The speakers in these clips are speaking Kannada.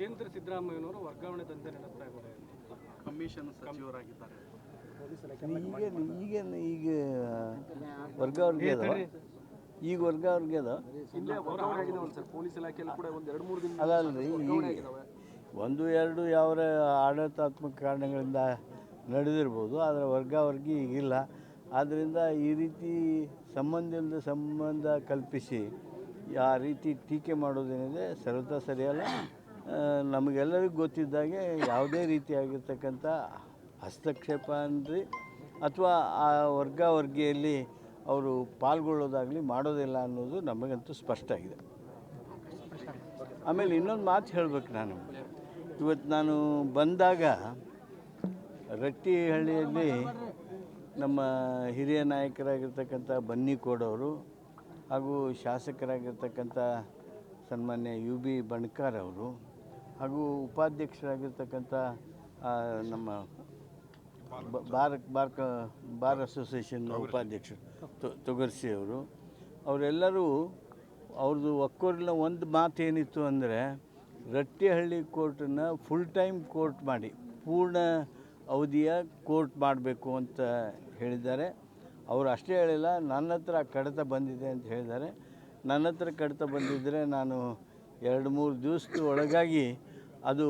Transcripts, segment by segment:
ಜಿತೇಂದ್ರ ಸಿದ್ದರಾಮಯ್ಯನವರು ವರ್ಗಾವಣೆ ದಂಧೆ ನಡೆಸ್ತಾ ಇದ್ದಾರೆ. ಕಮಿಷನ್ ಸಚಿವರಾಗಿದ್ದಾರೆ. ಈಗ ಈಗೇನು ಈಗ ವರ್ಗಾವರ್ಗೆ ಅದ ಈಗ ವರ್ಗಾವರ್ಗೆ ಅದ ಇಲ್ಲೇ ವರ್ಗಾವಣೆ ಸರ್. ಪೊಲೀಸ್ ಇಲಾಖೆಯಲ್ಲಿ ಕೂಡ ಒಂದು ಎರಡು ಮೂರು ದಿನ ಅಲ್ಲ ಅಲ್ರಿ ಈಗ ಒಂದು ಎರಡು ಯಾವ ಆಡಳಿತಾತ್ಮಕ ಕಾರಣಗಳಿಂದ ನಡೆದಿರ್ಬೋದು ಆದರೆ ವರ್ಗಾವರ್ಗಿ ಈಗಿಲ್ಲ ಆದ್ದರಿಂದ ಈ ರೀತಿ ಸಂಬಂಧದಿಂದ ಇಲ್ಲದ ಸಂಬಂಧ ಕಲ್ಪಿಸಿ ಆ ರೀತಿ ಟೀಕೆ ಮಾಡೋದೇನಿದೆ ಸರ್ವತಾ ಸರಿಯಲ್ಲ? ನಮಗೆಲ್ಲರಿಗೂ ಗೊತ್ತಿದ್ದಾಗೆ ಯಾವುದೇ ರೀತಿಯಾಗಿರ್ತಕ್ಕಂಥ ಹಸ್ತಕ್ಷೇಪ ಅನ್ನಿರಿ ಅಥವಾ ಆ ವರ್ಗಾವರ್ಗಿಯಲ್ಲಿ ಅವರು ಪಾಲ್ಗೊಳ್ಳೋದಾಗಲಿ ಮಾಡೋದಿಲ್ಲ ಅನ್ನೋದು ನಮಗಂತೂ ಸ್ಪಷ್ಟ ಆಗಿದೆ. ಆಮೇಲೆ ಇನ್ನೊಂದು ಮಾತು ಹೇಳಬೇಕು ನಾನು. ಇವತ್ತು ನಾನು ಬಂದಾಗ ರಟ್ಟಿಹಳ್ಳಿಯಲ್ಲಿ ನಮ್ಮ ಹಿರಿಯ ನಾಯಕರಾಗಿರ್ತಕ್ಕಂಥ ಬನ್ನಿಕೋಡವರು ಹಾಗೂ ಶಾಸಕರಾಗಿರ್ತಕ್ಕಂಥ ಸನ್ಮಾನ್ಯ ಯು ಬಿ ಬಣ್ಕಾರ್ ಅವರು ಹಾಗೂ ಉಪಾಧ್ಯಕ್ಷರಾಗಿರ್ತಕ್ಕಂಥ ನಮ್ಮ ಬಾರ್ ಬಾರ್ ಕ ಬಾರ್ ಅಸೋಸಿಯೇಷನ್ ಉಪಾಧ್ಯಕ್ಷರು ತೊಗರ್ಸಿ ಅವರು. ಅವರೆಲ್ಲರೂ ಅವ್ರದ್ದು ಒಕ್ಕೋರಿನ ಒಂದು ಮಾತು ಏನಿತ್ತು ಅಂದರೆ ರಟ್ಟಿಹಳ್ಳಿ ಕೋರ್ಟನ್ನು ಫುಲ್ ಟೈಮ್ ಕೋರ್ಟ್ ಮಾಡಿ, ಪೂರ್ಣ ಅವಧಿಯ ಕೋರ್ಟ್ ಮಾಡಬೇಕು ಅಂತ ಹೇಳಿದ್ದಾರೆ. ಅವರು ಅಷ್ಟೇ ಹೇಳಿಲ್ಲ, ನನ್ನ ಹತ್ರ ಕಡಿತ ಬಂದಿದೆ ಅಂತ ಹೇಳಿದ್ದಾರೆ. ನನ್ನ ಹತ್ರ ಕಡಿತ ಬಂದಿದ್ದರೆ ನಾನು ಎರಡು ಮೂರು ದಿವಸದ ಒಳಗಾಗಿ ಅದು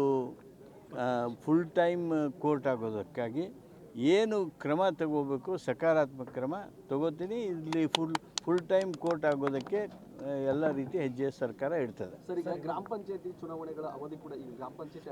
ಫುಲ್ ಟೈಮ್ ಕೋರ್ಟ್ ಆಗೋದಕ್ಕಾಗಿ ಏನು ಕ್ರಮ ತಗೋಬೇಕು, ಸಕಾರಾತ್ಮಕ ಕ್ರಮ ತಗೋತೀನಿ. ಇಲ್ಲಿ ಫುಲ್ ಫುಲ್ ಟೈಮ್ ಕೋರ್ಟ್ ಆಗೋದಕ್ಕೆ ಎಲ್ಲ ರೀತಿ ಹೆಜ್ಜೆ ಸರ್ಕಾರ ಇಡ್ತದೆ. ಸರ್, ಈಗ ಗ್ರಾಮ ಪಂಚಾಯತಿ ಚುನಾವಣೆಗಳ ಅವಧಿ ಕೂಡ ಈಗ ಗ್ರಾಮ ಪಂಚಾಯತಿ